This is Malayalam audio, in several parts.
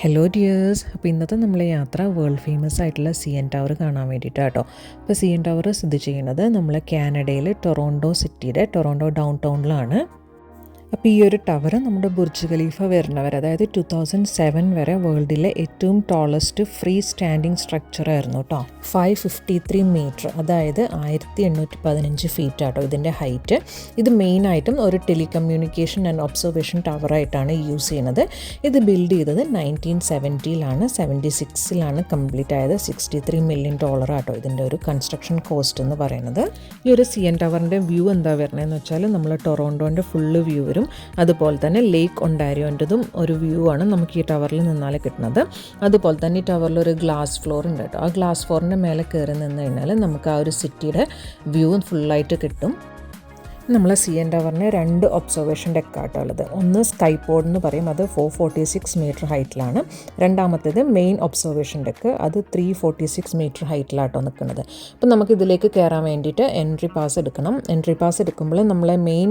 ഹലോ ഡിയേഴ്സ് അപ്പോൾ ഇന്നത്തെ നമ്മളെ യാത്ര വേൾഡ് ഫേമസ് ആയിട്ടുള്ള സി എൻ ടവർ കാണാൻ വേണ്ടിയിട്ടാണ് കേട്ടോ അപ്പോൾ സി എൻ ടവർ സ്ഥിതി ചെയ്യുന്നത് നമ്മൾ കാനഡയിൽ ടൊറോണ്ടോ സിറ്റിയുടെ ടൊറോണ്ടോ ഡൗൺ ടൗണിലാണ് അപ്പോൾ ഈ ഒരു ടവർ നമ്മുടെ ബുർജ് ഖലീഫ വരുന്നവർ അതായത് ടു തൗസൻഡ് സെവൻ വരെ വേൾഡിലെ ഏറ്റവും ടോളസ്റ്റ് ഫ്രീ സ്റ്റാൻഡിങ് സ്ട്രക്ചർ ആയിരുന്നു കേട്ടോ ഫൈവ് ഫിഫ്റ്റി ത്രീ മീറ്റർ അതായത് ആയിരത്തി എണ്ണൂറ്റി പതിനഞ്ച് ഫീറ്റ് ആട്ടോ ഇതിന്റെ ഹൈറ്റ് ഇത് മെയിനായിട്ടും ഒരു ടെലികമ്മ്യൂണിക്കേഷൻ ആൻഡ് ഒബ്സർവേഷൻ ടവർ ആയിട്ടാണ് യൂസ് ചെയ്യുന്നത്. ഇത് ബിൽഡ് ചെയ്തത് നയന്റീൻ സെവന്റിയിലാണ് സെവന്റി സിക്സിലാണ് കംപ്ലീറ്റ് ആയത്. സിക്സ്റ്റി ത്രീ മില്യൺ ഡോളർ ആട്ടോ ഇതിന്റെ ഒരു കൺസ്ട്രക്ഷൻ കോസ്റ്റ് എന്ന് പറയുന്നത്. ഈ ഒരു സി എൻ ടവറിന്റെ വ്യൂ എന്താ വരണതെന്ന് വെച്ചാൽ നമ്മൾ ടൊറോണ്ടോന്റെ ഫുള്ള് വ്യൂ വരും അതുപോലെ തന്നെ ലേക്ക് ഒണ്ടാരിയോന്റെതും ഒരു വ്യൂ ആണ് നമുക്ക് ഈ ടവറിൽ നിന്നാൽ കിട്ടുന്നത്. അതുപോലെ തന്നെ ഈ ടവറിൽ ഒരു ഗ്ലാസ് ഫ്ലോർ ഉണ്ട് കേട്ടോ. ആ ഗ്ലാസ് ഫ്ലോറിന്റെ മേലെ കയറി നിന്ന് കഴിഞ്ഞാൽ നമുക്ക് ആ ഒരു സിറ്റിയുടെ വ്യൂ ഫുള്ളായിട്ട് കിട്ടും. നമ്മളെ സി എൻ ടവറിന് രണ്ട് ഒബ്സർവേഷൻ ഡെക്കാട്ടോ ഉള്ളത്. ഒന്ന് സ്കൈ പോഡ് എന്ന് പറയും അത് ഫോർ ഫോർട്ടി സിക്സ് മീറ്റർ ഹൈറ്റിലാണ് രണ്ടാമത്തേത് മെയിൻ ഒബ്സർവേഷൻ ഡെക്ക് അത് ത്രീ ഫോർട്ടി സിക്സ് മീറ്റർ ഹൈറ്റിലാട്ടോ നിൽക്കുന്നത് അപ്പോൾ നമുക്ക് ഇതിലേക്ക് കയറാൻ വേണ്ടിയിട്ട് എൻട്രി പാസ് എടുക്കണം. എൻട്രി പാസ് എടുക്കുമ്പോൾ നമ്മളെ മെയിൻ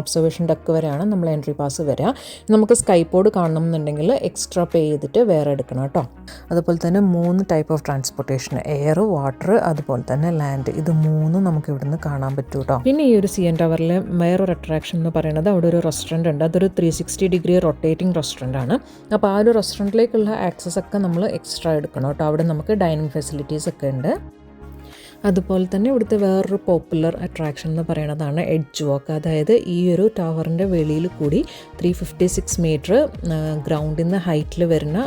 ഒബ്സർവേഷൻ ഡെക്ക് വരെയാണ് നമ്മൾ എൻട്രി പാസ് വരിക നമുക്ക് സ്കൈ പോഡ് കാണണം എന്നുണ്ടെങ്കിൽ എക്സ്ട്രാ പേ ചെയ്തിട്ട് വേറെ എടുക്കണം കേട്ടോ. അതുപോലെ തന്നെ മൂന്ന് type of transportation air water അതുപോലെ തന്നെ ലാൻഡ് ഇത് മൂന്നും നമുക്ക് ഇവിടുന്ന് കാണാൻ പറ്റും കേട്ടോ. പിന്നെ ഈ ഒരു സി എൻ ടവറിൽ വേറൊരു അട്രാക്ഷൻ എന്ന് പറയുന്നത് അവിടെ ഒരു റെസ്റ്റോറന്റ് ഉണ്ട്. അതൊരു three sixty degree rotating restaurant ആണ്. അപ്പോൾ ആ ഒരു റെസ്റ്റോറന്റിലേക്കുള്ള ആക്സസ് ഒക്കെ നമ്മൾ എക്സ്ട്രാ എടുക്കണം കേട്ടോ. അവിടെ നമുക്ക് ഡൈനിങ് ഫെസിലിറ്റീസ് ഒക്കെ ഉണ്ട്. അതുപോലെ തന്നെ ഇവിടുത്തെ വേറൊരു പോപ്പുലർ അട്രാക്ഷൻ എന്ന് പറയുന്നതാണ് എഡ്ജ് വാക്ക് അതായത് ഈ ഒരു ടവറിന്റെ വെളിയിൽ കൂടി ത്രീ ഫിഫ്റ്റി സിക്സ് മീറ്റർ ഗ്രൗണ്ടിൽ നിന്ന് ഹൈറ്റിൽ വരുന്ന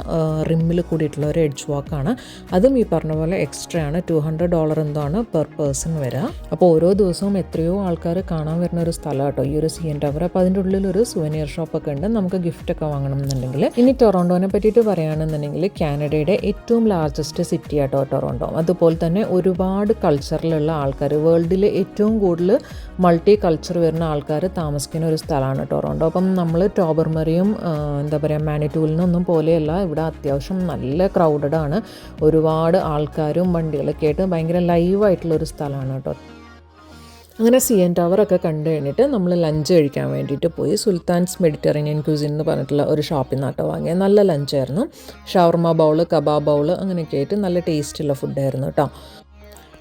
റിമ്മിൽ കൂടിയിട്ടുള്ള ഒരു എഡ്ജ് വാക്കാണ് അതും ഈ പറഞ്ഞ പോലെ എക്സ്ട്രാ ആണ്. ടു ഹൺഡ്രഡ് ഡോളർ എന്തോ ആണ് പെർ പേഴ്സൺ വരിക അപ്പോൾ ഓരോ ദിവസവും എത്രയോ ആൾക്കാർ കാണാൻ വരുന്ന ഒരു സ്ഥലം കേട്ടോ ഈ ഒരു സി എൻ ടവർ അപ്പോൾ അതിന്റെ ഉള്ളിൽ ഒരു സുവനിയർ ഷോപ്പൊക്കെ ഉണ്ട്. നമുക്ക് ഗിഫ്റ്റ് ഒക്കെ വാങ്ങണം എന്നുണ്ടെങ്കിൽ. ഇനി ടൊറോണ്ടോനെ പറ്റിയിട്ട് പറയുകയാണെന്നുണ്ടെങ്കിൽ കാനഡയുടെ ഏറ്റവും ലാർജസ്റ്റ് സിറ്റി ആട്ടോ ടൊറോണ്ടോ. അതുപോലെ തന്നെ ഒരുപാട് കൾച്ചറിലുള്ള ആൾക്കാർ. വേൾഡിൽ ഏറ്റവും കൂടുതൽ മൾട്ടി കൾച്ചർ വരുന്ന ആൾക്കാർ താമസിക്കുന്ന ഒരു സ്ഥലമാണ് ടൊറോണ്ടോ. അപ്പം നമ്മൾ ടോബർമറിയും എന്താ പറയുക മാനിറ്റൂലിൽ നിന്നൊന്നും പോലെയല്ല. ഇവിടെ അത്യാവശ്യം നല്ല ക്രൗഡഡ് ആണ്. ഒരുപാട് ആൾക്കാരും വണ്ടികളൊക്കെ ആയിട്ട് ഭയങ്കര ലൈവായിട്ടുള്ളൊരു സ്ഥലമാണ് കേട്ടോ. അങ്ങനെ സി എൻ ടവറൊക്കെ കണ്ടു കഴിഞ്ഞിട്ട് നമ്മൾ ലഞ്ച് കഴിക്കാൻ വേണ്ടിയിട്ട് പോയി. സുൽത്താൻസ് മെഡിറ്ററേനിയൻ ക്യൂസിൻ എന്ന് പറഞ്ഞിട്ടുള്ള ഒരു ഷോപ്പിൽ നിന്നാട്ടോ വാങ്ങിയത് നല്ല ലഞ്ചായിരുന്നു ഷവർമ ബൗൾ കബാബ് ബൗൾ അങ്ങനെയൊക്കെ ആയിട്ട് നല്ല ടേസ്റ്റുള്ള ഫുഡായിരുന്നു കേട്ടോ.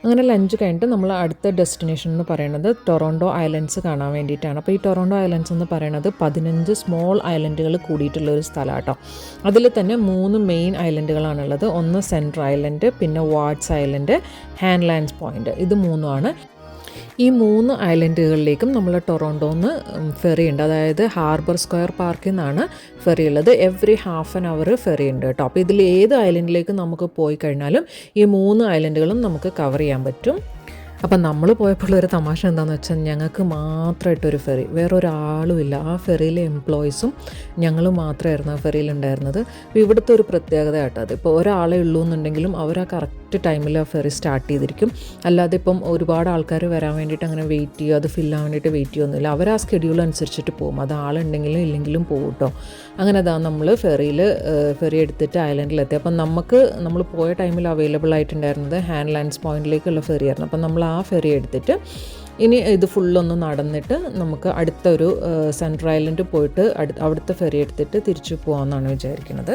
അങ്ങനെ ലഞ്ച് കഴിഞ്ഞിട്ട് നമ്മൾ അടുത്ത ഡെസ്റ്റിനേഷൻ എന്ന് പറയുന്നത് ടൊറോണ്ടോ ഐലൻഡ്സ് കാണാൻ വേണ്ടിയിട്ടാണ്. അപ്പോൾ ഈ ടൊറോണ്ടോ ഐലൻഡ്സ് എന്ന് പറയുന്നത് പതിനഞ്ച് സ്മോൾ ഐലൻഡുകൾ കൂടിയിട്ടുള്ള ഒരു സ്ഥലമാണ് കേട്ടോ അതിൽ തന്നെ മൂന്ന് മെയിൻ ഐലൻഡുകളാണുള്ളത് ഒന്ന് സെൻട്രൽ ഐലൻഡ് പിന്നെ Ward's island Hanlan's point ഇത് മൂന്നുമാണ്. ഈ മൂന്ന് ഐലൻഡുകളിലേക്കും നമ്മൾ ടൊറോണ്ടോന്ന് ഫെറി ഉണ്ട്. അതായത് ഹാർബർ സ്ക്വയർ പാർക്കിൽ നിന്നാണ് ഫെറി ഉള്ളത്. Every half an hour ferry ഉണ്ട് കേട്ടോ. അപ്പോൾ ഇതിൽ ഏത് ഐലൻഡിലേക്ക് നമുക്ക് പോയി കഴിഞ്ഞാലും ഈ മൂന്ന് ഐലൻഡുകളും നമുക്ക് കവർ ചെയ്യാൻ പറ്റും. അപ്പം നമ്മൾ പോയപ്പോൾ ഒരു തമാശ എന്താണെന്ന് വെച്ചാൽ ഞങ്ങൾക്ക് മാത്രമായിട്ടൊരു ഫെറി വേറൊരാളും ഇല്ല. ആ ഫെറിയിലെ എംപ്ലോയീസും ഞങ്ങൾ മാത്രമായിരുന്നു ആ ഫെറിയിൽ ഉണ്ടായിരുന്നത് അപ്പോൾ ഇവിടുത്തെ ഒരു പ്രത്യേകത കേട്ടോ അത്. ഇപ്പോൾ ഒരാളെ ഉള്ളൂ എന്നുണ്ടെങ്കിലും അവർ ആ കറക്റ്റ് ടൈമിൽ ആ ഫെറി സ്റ്റാർട്ട് ചെയ്തിരിക്കും. അല്ലാതെ ഇപ്പം ഒരുപാട് ആൾക്കാർ വരാൻ വേണ്ടിയിട്ട് അങ്ങനെ വെയിറ്റ് ചെയ്യുക അത് ഫില്ലാൻ വേണ്ടിയിട്ട് വെയിറ്റ് ചെയ്യുന്നില്ല അവർ ആ സ്കെഡ്യൂൾ അനുസരിച്ചിട്ട് പോകും. അത് ആളുണ്ടെങ്കിലും ഇല്ലെങ്കിലും പോകും കേട്ടോ അങ്ങനെ അതാ നമ്മൾ ഫെറിയിൽ ഫെറി എടുത്തിട്ട് ഐലൻഡിലെത്തി അപ്പം നമുക്ക് നമ്മൾ പോയ ടൈമിൽ അവൈലബിൾ ആയിട്ടുണ്ടായിരുന്നത് ഹാൻഡ് ലാൻഡ്സ് പോയിന്റിലേക്കുള്ള ഫെറി ആയിരുന്നു. അപ്പം നമ്മൾ ആ ഫെറി എടുത്തിട്ട് ഇനി ഇത് ഫുള്ളൊന്ന് നടന്നിട്ട് നമുക്ക് അടുത്തൊരു സെൻട്രൽ ഐലൻഡ് പോയിട്ട് അടുത്ത് അവിടുത്തെ ഫെറി എടുത്തിട്ട് തിരിച്ചു പോകാമെന്നാണ് വിചാരിക്കുന്നത്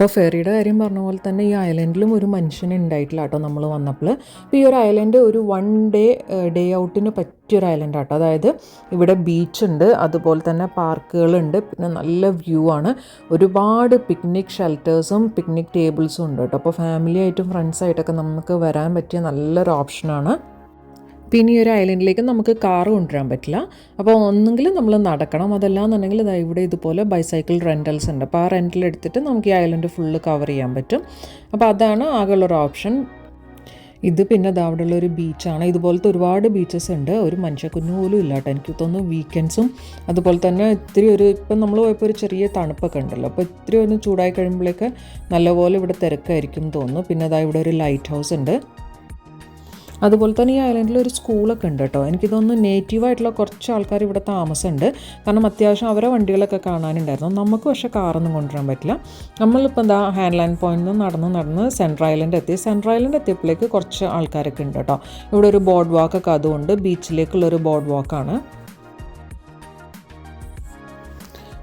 അപ്പോൾ ഫെറിയുടെ കാര്യം പറഞ്ഞ പോലെ തന്നെ ഈ ഐലൻഡിലും ഒരു മനുഷ്യൻ ഉണ്ടായിട്ടില്ല കേട്ടോ നമ്മൾ വന്നപ്പോൾ അപ്പോൾ ഈ ഒരു ഐലൻഡ് ഒരു വൺ ഡേ ഡേ ഔട്ടിന് പറ്റിയൊരു ഐലൻഡ് ആട്ടോ. അതായത് ഇവിടെ ബീച്ച് ഉണ്ട് അതുപോലെ തന്നെ പാർക്കുകളുണ്ട് പിന്നെ നല്ല വ്യൂ ആണ്. ഒരുപാട് പിക്നിക് ഷെൽട്ടേഴ്സും പിക്നിക് ടേബിൾസും ഉണ്ട് കേട്ടോ. അപ്പോൾ ഫാമിലി ആയിട്ടും ഫ്രണ്ട്സായിട്ടൊക്കെ നമുക്ക് വരാൻ പറ്റിയ നല്ലൊരു ഓപ്ഷനാണ് പിന്നെ ഒരു ഐലൻഡിലേക്ക് നമുക്ക് കാർ കൊണ്ടുവരാൻ പറ്റില്ല. അപ്പോൾ ഒന്നെങ്കിൽ നമ്മൾ നടക്കണം. അതല്ലാന്നുണ്ടെങ്കിൽ ഇതാ ഇവിടെ ഇതുപോലെ ബൈസൈക്കിൾ റെന്റൽസ് ഉണ്ട്. അപ്പോൾ ആ റെന്റൽ എടുത്തിട്ട് നമുക്ക് ഈ ഐലൻഡ് ഫുള്ള് കവർ ചെയ്യാൻ പറ്റും. അപ്പോൾ അതാണ് ആകെയുള്ളൊരു ഓപ്ഷൻ ഇത് പിന്നെ ഉള്ള ഒരു ബീച്ചാണ് ഇതുപോലത്തെ ഒരുപാട് ബീച്ചസ് ഉണ്ട്. ഒരു മനുഷ്യക്കുഞ്ഞു പോലും ഇല്ല കേട്ടോ. എനിക്ക് തോന്നുന്നു വീക്കെൻഡ്സും അതുപോലെ തന്നെ ഇത്തിരി ഒരു ഇപ്പം നമ്മൾ പോയപ്പോൾ ഒരു ചെറിയ തണുപ്പൊക്കെ ഉണ്ടല്ലോ. അപ്പോൾ ഇത്തിരി ഒന്ന് ചൂടായി കഴിയുമ്പോഴേക്ക് നല്ലപോലെ ഇവിടെ തിരക്കായിരിക്കും തോന്നുന്നു. പിന്നെ അതാ ഇവിടെ ഒരു ലൈറ്റ് ഹൗസ് ഉണ്ട്. അതുപോലെ തന്നെ ഈ ഐലൻഡിൽ ഒരു സ്കൂളൊക്കെ ഉണ്ട് കേട്ടോ എനിക്ക് തോന്നുന്നു നേറ്റീവായിട്ടുള്ള കുറച്ച് ആൾക്കാർ ഇവിടെ താമസമുണ്ട്. കാരണം അത്യാവശ്യം അവരെ വണ്ടികളൊക്കെ കാണാനുണ്ടായിരുന്നു. നമുക്ക് പക്ഷേ കാറൊന്നും കൊണ്ടുവരാൻ പറ്റില്ല. നമ്മളിപ്പോൾ എന്താ ഹാൻഡ് ലൈൻ പോയിന്റ് നിന്ന് നടന്ന് നടന്ന് സെൻട്രൽ ഐലൻഡ് എത്തി. സെൻട്രൽ ഐലൻഡ് എത്തിയപ്പോഴേക്ക് കുറച്ച് ആൾക്കാരൊക്കെ ഉണ്ട് കേട്ടോ ഇവിടെ ഒരു ബോർഡ് വാക്കൊക്കെ അതുകൊണ്ട് ബീച്ചിലേക്കുള്ള ഒരു ബോർഡ് വാക്കാണ്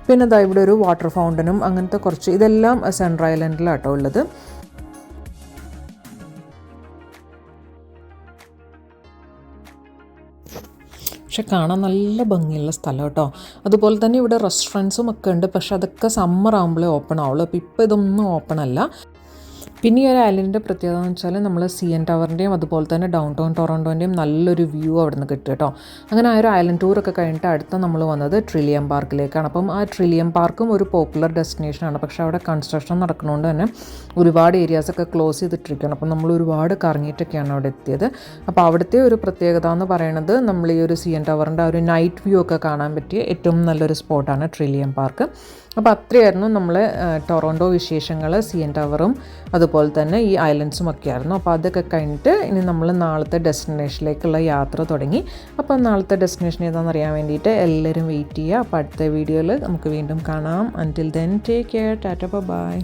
പിന്നെ ഇതാ ഇവിടെ ഒരു വാട്ടർ ഫൗണ്ടനും അങ്ങനത്തെ കുറച്ച് ഇതെല്ലാം സെൻട്രൽ ഐലൻഡിലാട്ടോ ഉള്ളത്. പക്ഷെ കാണാൻ നല്ല ഭംഗിയുള്ള സ്ഥലം കേട്ടോ. അതുപോലെ തന്നെ ഇവിടെ റെസ്റ്റോറന്റ്സും ഒക്കെ ഉണ്ട്. പക്ഷെ അതൊക്കെ സമ്മർ ആകുമ്പോഴേ ഓപ്പൺ ആവുള്ളൂ. അപ്പോൾ ഇപ്പോൾ ഇതൊന്നും ഓപ്പൺ അല്ല. പിന്നെ ഈ ഒരു ഐലൻഡിന്റെ പ്രത്യേകത എന്ന് വെച്ചാൽ നമ്മൾ സി എൻ ടവറിന്റെയും അതുപോലെ തന്നെ ഡൗൺ ടൗൺ ടൊറന്റോന്റെയും നല്ലൊരു വ്യൂ അവിടെ നിന്ന് കിട്ടും കേട്ടോ. അങ്ങനെ ആ ഒരു ഐലൻഡ് ടൂറൊക്കെ കഴിഞ്ഞിട്ട് അടുത്ത നമ്മൾ വന്നത് ട്രിലിയം പാർക്കിലേക്കാണ് അപ്പം ആ ട്രിലിയം പാർക്കും ഒരു പോപ്പുലർ ഡെസ്റ്റിനേഷനാണ് പക്ഷേ അവിടെ കൺസ്ട്രക്ഷൻ നടക്കുന്നതുകൊണ്ട് തന്നെ ഒരുപാട് ഏരിയാസൊക്കെ ക്ലോസ് ചെയ്തിട്ടിരിക്കുകയാണ്. അപ്പം നമ്മൾ ഒരുപാട് കറങ്ങിയിട്ടൊക്കെയാണ് അവിടെ എത്തിയത്. അപ്പോൾ അവിടുത്തെ ഒരു പ്രത്യേകത എന്ന് പറയുന്നത് നമ്മൾ ഈ ഒരു സി എൻ ടവറിന്റെ ആ ഒരു നൈറ്റ് വ്യൂ ഒക്കെ കാണാൻ പറ്റിയ ഏറ്റവും നല്ലൊരു സ്പോട്ടാണ് ട്രിലിയം പാർക്ക് അപ്പോൾ അത്രയായിരുന്നു നമ്മൾ ടൊറോണ്ടോ വിശേഷങ്ങൾ സി എൻ ടവറും അതുപോലെ തന്നെ ഈ ഐലൻഡ്സും ഒക്കെ ആയിരുന്നു അപ്പോൾ അതൊക്കെ കഴിഞ്ഞിട്ട് ഇനി നമ്മൾ നാളത്തെ ഡെസ്റ്റിനേഷനിലേക്കുള്ള യാത്ര തുടങ്ങി. അപ്പോൾ നാളത്തെ ഡെസ്റ്റിനേഷൻ ഏതാണെന്ന് അറിയാൻ വേണ്ടിയിട്ട് എല്ലാവരും വെയിറ്റ് ചെയ്യുക. അപ്പോൾ അടുത്ത വീഡിയോയിൽ നമുക്ക് വീണ്ടും കാണാം. Until then take care tata bye